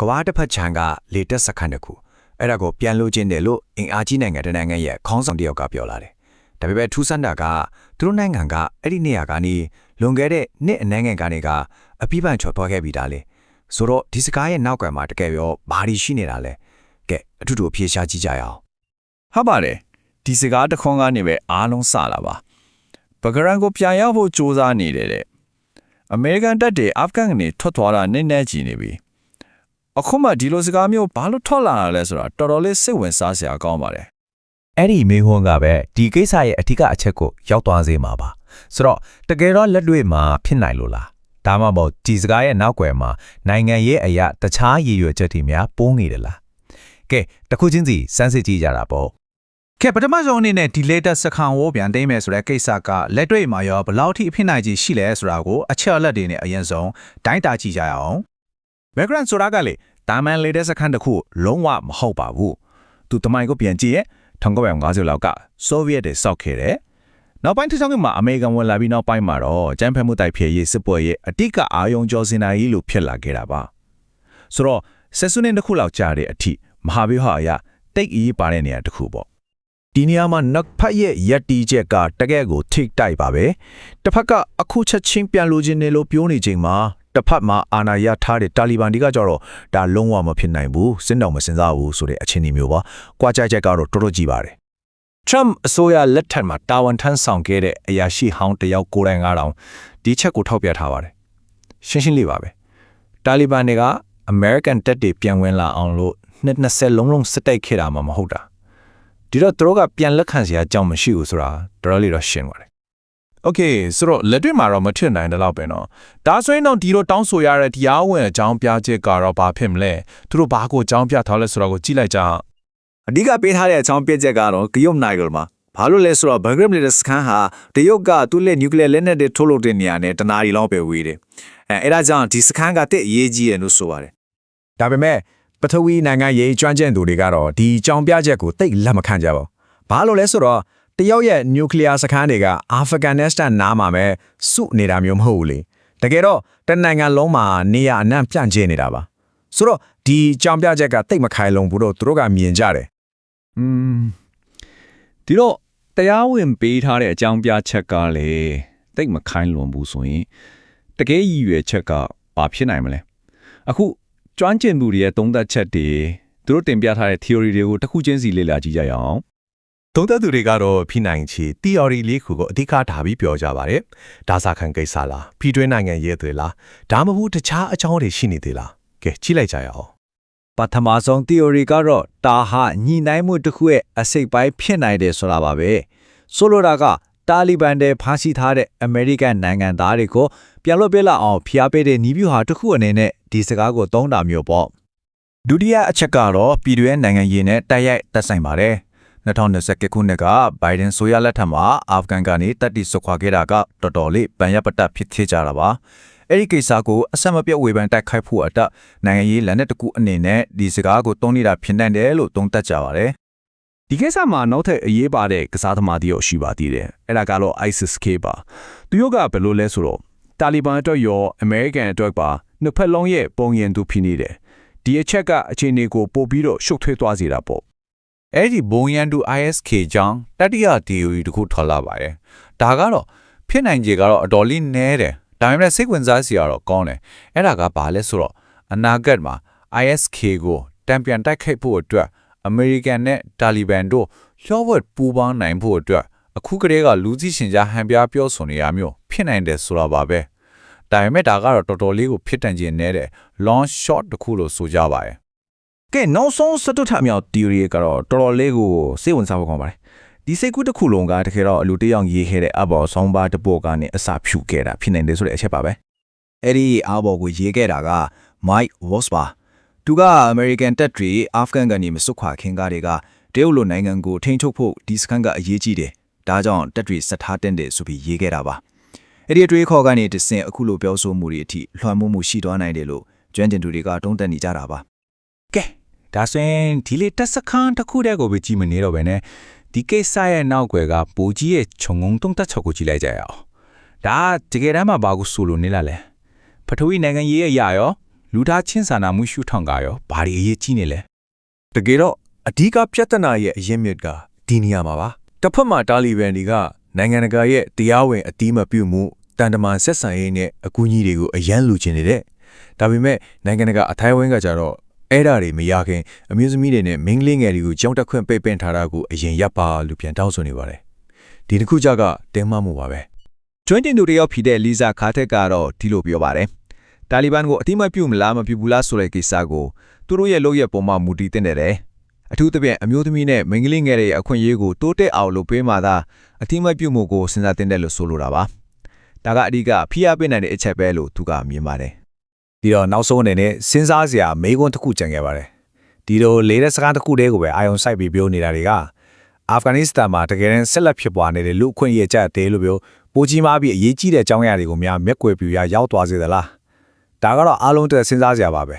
ကဝါတစ်ဖက်ခြမ်းကလေတက်စခန်းတစ်ခုအဲ့ဒါကိုပြန်လို့ချင်းတယ်လို့အင်အားကြီးနိုင်ငံတစ်နိုင်ငံရဲ့ခေါင်းဆောင်တစ်ယောက်ကပြောလာတယ်ဒါပေမဲ့ထူးဆန်းတာကသူတို့နိုင်ငံကအဲ့ဒီနေရာကနေလွန်ခဲ့တဲ့နှစ်အနည်းငယ်ကနေကအပြိပန်ချော်သွားခဲ့ပြီးသားလေဆိုတော့ဒီစကားရဲ့နောက်ကွယ်မှာတကယ်ရောဘာတွေရှိနေတာလဲကဲအထူးတူအဖြေရှာကြည့်ကြရအောင်ဟုတ်ပါတယ်ဒီစကားတစ်ခွန်းကနေပဲအားလုံးစလာပါပကရန်ကိုပြန်ရောက်ဖို့စ조사နေတယ်တဲ့အမေရိကန်တပ်တွေအာဖဂန်ကနေထွက်သွားတာနည်းနည်းကြီးနေပြီ အခုမှဒီလိုစကားမျိုးဘာလို့ထွက်လာတာလဲဆိုတာတော်တော်လေးစိတ်ဝင်စားစရာကောင်းပါတယ်အဲ့ဒီမေဟွန်းကပဲဒီကိစ္စရဲ့အထူးအချက်ကိုရောက်သွားစေမှာပါဆိုတော့တကယ်တော့လက်တွေ့မှာဖြစ်နိုင်လို့လားဒါမှမဟုတ်ဒီစကားရဲ့နောက်ွယ်မှာနိုင်ငံရေးအရာတခြားရည်ရွယ်ချက်တွေများပိုးနေတယ်လားကဲတစ်ခုချင်းစီစမ်းစစ်ကြည့်ကြတာပေါ့ကဲပထမဆုံးအနေနဲ့ဒီ latest စခန်းဝိုးပြန်သိမ်းမယ်ဆိုတဲ့ကိစ္စကလက်တွေ့မှာရောဘယ်လောက်ထိအဖြစ်နိုင်ကြီးရှိလဲဆိုတာကိုအချက်အလက်တွေနဲ့အရင်ဆုံးတိုင်းတာကြည့်ကြရအောင် background ဆိုတာကလေတာမန်လေးတဲ့စခန်းတစ်ခုလုံးဝမဟုတ်ပါဘူးသူတမိုင်းကိုပြန်ကြည့်ရဲ့1950လောက်ကဆိုဗီယက်တွေစောက်ခဲ့တယ်နောက်ပိုင်းတစ်ချောင်းကမှအမေရိကန်ဝင်လာပြီးနောက်ပိုင်းမှာတော့ကျန်းဖက်မှုတိုက်ဖျက်ရေးစစ်ပွဲရဲ့အတိတ်ကအာယုံကျော်စင်နာကြီးလို့ဖြစ်လာခဲ့တာပါဆိုတော့ဆက်စုနှစ်တစ်ခုလောက်ကြာတဲ့အထိမဟာဗျူဟာအရတိတ်အရေးပါတဲ့နေရာတစ်ခုပေါ့ဒီနေရာမှာနက်ဖတ်ရဲ့ယက်တီချက်ကတကယ့်ကိုထိတ်တိုက်ပါပဲတစ်ဖက်ကအခုချက်ချင်းပြန်လိုချင်တယ်လို့ပြောနေချိန်မှာ တစ်ဖက်မှာအာဏာရထားတဲ့တာလီဘန်တွေကကြတော့ဒါလုံးဝမဖြစ်နိုင်ဘူးစဉ်းတော်မစင်စားဘူးဆိုတဲ့အခြေအနေမျိုးပါကြွားကြိုက်ချက်ကတော့တော်တော်ကြီးပါတယ် Trump အစိုးရလက်ထက်မှာတာဝန်ထမ်းဆောင်ခဲ့တဲ့အရာရှိဟောင်းတယောက်ကိုယ်တိုင်ကတော့ဒီချက်ကိုထောက်ပြထားပါတယ်။ရှင်းရှင်းလေးပါပဲ။တာလီဘန်တွေက American တပ်တွေပြန်ဝင်လာအောင်လို့နှစ်20လုံးလုံးစစ်တိုက်ခဲ့တာမှမဟုတ်တာ။ဒီတော့သူတို့ကပြန်လက်ခံစရာအကြောင်းမရှိဘူးဆိုတာတော်တော်လေးတော့ရှင်းပါတယ် Okay ဆိုတော့လက်တွေ့မှာတော့မထင်နိုင်တယ်လို့ပဲเนาะဒါဆိုရင်တော့ဒီလိုတောင်းဆိုရတဲ့တရားဝင်အကြောင်းပြချက်ကတော့ဘာဖြစ်မလဲသူတို့ဘာကိုအကြောင်းပြထားလဲဆိုတော့ကိုကြည့်လိုက်ကြအောင် အဓိကပေးထားတဲ့အကြောင်းပြချက်ကတော့ဂယုတ်နိုင်ဂယ်မှာဘာလို့လဲဆိုတော့ဘဂရမ်နေတဲ့စခန်းဟာတရုတ်ကသူ့လက်နျူကလ িয়ার လက်နက်တွေထုတ်လုပ်တဲ့နေရာနဲ့တနာရီလောက်ပဲဝေးတယ်အဲအဲ့ဒါကြောင့်ဒီစခန်းကတက်အရေးကြီးတယ်လို့ဆိုပါတယ် ဒါပေမဲ့ပထဝီနိုင်ငံရေးကျွမ်းကျင်သူတွေကတော့ဒီကြောင်ပြချက်ကိုတိတ်လက်မခံကြပါဘူးဘာလို့လဲဆိုတော့ တရုတ်ရဲ့နျူကလ িয়ার စခန်းတွေကအာဖဂန်နစ္စတန်နားမှာပဲစုနေတာမျိုးမဟုတ်ဘူးလေတကယ်တော့တနိုင်ငံလုံးမှာနေရအနှံ့ပြန့်ကျဲနေတာပါဆိုတော့ဒီကြောင်ပြချက်ကတိတ်မခိုင်လုံဘူးတော့သူတို့ကမြင်ကြတယ် ။อืมဒီတော့တရားဝင်ပေးထားတဲ့အကြောင်းပြချက်ကလေတိတ်မခိုင်းလွန်ဘူးဆိုရင်တကယ်ရည်ရွယ်ချက်ကဘာဖြစ်နိုင်မလဲ။အခုကျွမ်းကျင်သူတွေရဲ့သုံးသပ်ချက်တွေသူတို့တင်ပြထားတဲ့ theory တွေကိုတစ်ခုချင်းစီလေ့လာကြည့်ကြရအောင် သုံးသပ်သူတွေကတော့ဖိနိုင်ချီ theory လေးခုကိုအဓိကထားပြီးပြောကြပါတယ်ဒါစာခံကိစ္စလားဖိတွင်းနိုင်ငံရေးတွေလားဒါမှမဟုတ်တခြားအကြောင်းတွေရှိနေသေးလားကဲကြည့်လိုက်ကြရအောင်ပထမဆုံး theory ကတော့တာဟာညီနိုင်မှုတစ်ခုရဲ့အစိတ်ပိုင်းဖြစ်နိုင်တယ်ဆိုတာပါပဲဆိုလိုတာကတာလီဘန်တွေဖမ်းဆီးထားတဲ့အမေရိကန်နိုင်ငံသားတွေကိုပြန်လွှတ်ပေးလာအောင်ဖိအားပေးတဲ့နီးဗျူဟာတစ်ခုအနေနဲ့ဒီစကားကိုသုံးတာမျိုးပေါ့ဒုတိယအချက်ကတော့ပြည်တွင်းနိုင်ငံရေးနဲ့တိုက်ရိုက်သက်ဆိုင်ပါတယ် 2020ခုနှစ်ကဘိုင်ဒန်ဆိုရလက်ထက်မှာအာဖဂန်ကနေတပ်တီဆွခွာခဲ့တာကတော်တော်လေးဗန်ရပတတ်ဖြစ်သေးကြတာပါအဲ့ဒီကိစ္စကိုအဆက်မပြတ်ဝေဖန်တိုက်ခိုက်ဖို့အတက်နိုင်ငံရေးလက်နက်တစ်ခုအနေနဲ့ဒီစကားကိုသုံးနေတာဖြစ်နိုင်တယ်လို့သုံးသပ်ကြပါတယ်ဒီကိစ္စမှာနောက်ထပ်အရေးပါတဲ့ကစားသမားတယောက်ရှိပါသေးတယ်အဲ့ဒါကတော့ ISIS-K ပါသူတို့ကဘယ်လိုလဲဆိုတော့တာလီဘန်အတွက်ရော American အတွက်ပါနှစ်ဖက်လုံးရဲ့ပုံရင်သူဖြစ်နေတယ်ဒီအချက်ကအခြေအနေကိုပို့ပြီးတော့ရှုပ်ထွေးသွားစေတာပေါ့ အဲ့ဒီဘုံရန်တူ ISK ကြောင့်တတိယ theory တခုထွက်လာပါတယ်။ဒါကတော့ဖြစ်နိုင်ခြေကတော့အတော်လေးနည်းတယ်။ဒါပေမဲ့စိတ်ဝင်စားစရာတော့ကောင်းတယ်။အဲ့ဒါကဘာလဲဆိုတော့အနာဂတ်မှာ ISK ကိုတံပြန်တိုက်ခိုက်ဖို့အတွက်အမေရိကန်နဲ့တာလီဘန်တို့လျှော့ဝှက်ပူးပေါင်းနိုင်ဖို့အတွက်အခုကတည်းကလူကြီးရှင်ကြားဟန်ပြားပြောဆိုနေရမျိုးဖြစ်နိုင်တယ်ဆိုတာပါပဲ။ဒါပေမဲ့ဒါကတော့တော်တော်လေးကိုဖြစ်တန်ခြင်းနဲ့တဲ့ long shot တခုလို့ဆိုကြပါတယ် ကဲနောက်ဆုံးစတုထမြောက် theory ကတော့တော်တော်လေးကိုစိတ်ဝင်စားဖို့ကောင်းပါတယ်ဒီစိတ်ကူးတစ်ခုလုံးကတကယ်တော့အလူတစ်ယောက်ရေးခဲ့တဲ့အဘော်ဆောင်းပါတစ်ပုတ်ကနေအစာဖြူခဲ့တာဖြစ်နိုင်တယ်ဆိုတဲ့အချက်ပါပဲအဲ့ဒီအားဘော်ကိုရေးခဲ့တာက Mike Voss ပါသူက American တပ်တွေအာဖဂန်ကနေမစွတ်ခွာခင်ကားတွေကတရုတ်လိုနိုင်ငံကိုထိန်းချုပ်ဖို့ဒီစခန်းကအရေးကြီးတယ်ဒါကြောင့်တပ်တွေဆက်ထားတဲ့တယ်ဆိုပြီးရေးခဲ့တာပါအဲ့ဒီအတွေးခေါ်ကနေတဆင့်အခုလိုပြောဆိုမှုတွေအထိလွှမ်းမိုးမှုရှိသွားနိုင်တယ်လို့ကျွမ်းကျင်သူတွေကတုံ့တက်နေကြတာပါကဲ ဒါဆိုရင်ဒီလေတက်စခန်းတစ်ခုတည်းကိုပဲကြည့်မနေတော့ပဲねဒီကိစ္စရဲ့နောက်ွယ်ကပူကြီးရဲ့ခြုံငုံတုံးတက်ချက်ကိုကြည့်လိုက်ကြရအောင်ဒါတကယ်တမ်းမှာဘာကိုဆိုလို့နေလာလဲပထဝီနိုင်ငံရေးရဲ့အရာရောလူသားချင်းစာနာမှုရှုထောင့်ကရောဘာတွေအရေးကြီးနေလဲတကယ်တော့အဓိကပြဿနာရဲ့အရင်းမြစ်ကဒီနေရာမှာပါတစ်ဖက်မှာတာလီဘန်တွေကနိုင်ငံတကာရဲ့တရားဝင်အတိမပြုမှုတန်တမာဆက်ဆံရေးနဲ့အကူအညီတွေကိုအရန်လူချင်နေတဲ့ဒါပေမဲ့နိုင်ငံတကာအထိုင်ဝင်းကကြတော့ အဲ့ဓာတွေမရခင်အမျိုးသမီးတွေနဲ့မိန်းကလေးငယ်တွေကိုကြောင်းတက်ခွင့်ပိတ်ပင်ထားတာကိုအရင်ရပ်ပါလို့ပြန်တောင်းဆိုနေပါတယ်ဒီတစ်ခုကြကတင်းမမှုပါပဲကျွမ်းတင်သူတယောက်ဖြစ်တဲ့လီဇာခါတက်ကတော့ဒီလိုပြောပါတယ်။တာလီဘန်ကိုအတိမပြုမလားမပြုဘူးလားဆိုတဲ့ကိစ္စကိုသူတို့ရဲ့လုပ်ရက်ပုံမှမူတည်တင်တယ်။အထူးသဖြင့်အမျိုးသမီးနဲ့မိန်းကလေးငယ်တွေရဲ့အခွင့်အရေးကိုတိုးတက်အောင်လုပ်ပေးမှသာအတိမပြုမှုကိုစဉ်းစားတင်တယ်လို့ဆိုလိုတာပါ။ဒါကအဓိကဖိအားပေးနိုင်တဲ့အချက်ပဲလို့သူကမြင်ပါတယ် ဒီတော့နောက်ဆုံးအနေနဲ့စဉ်းစားစရာမေးခွန်းတစ်ခုကြံခဲ့ပါတယ်ဒီလိုလေးတဲ့စကားတစ်ခုတည်းကိုပဲအာယုံစိုက်ပြီးပြောနေတာတွေကအာဖဂန်နစ္စတန်မှာတကယ်တမ်းဆက်လက်ဖြစ်ပွားနေတဲ့လူအခွင့်အရေးကြက်တဲလို့ပြောပိုကြီးမားပြီးအရေးကြီးတဲ့အကြောင်းအရာတွေကိုများမျက်ကွယ်ပြူရရောက်သွားစေသလားဒါကတော့အားလုံးအတွက်စဉ်းစားစရာပါပဲ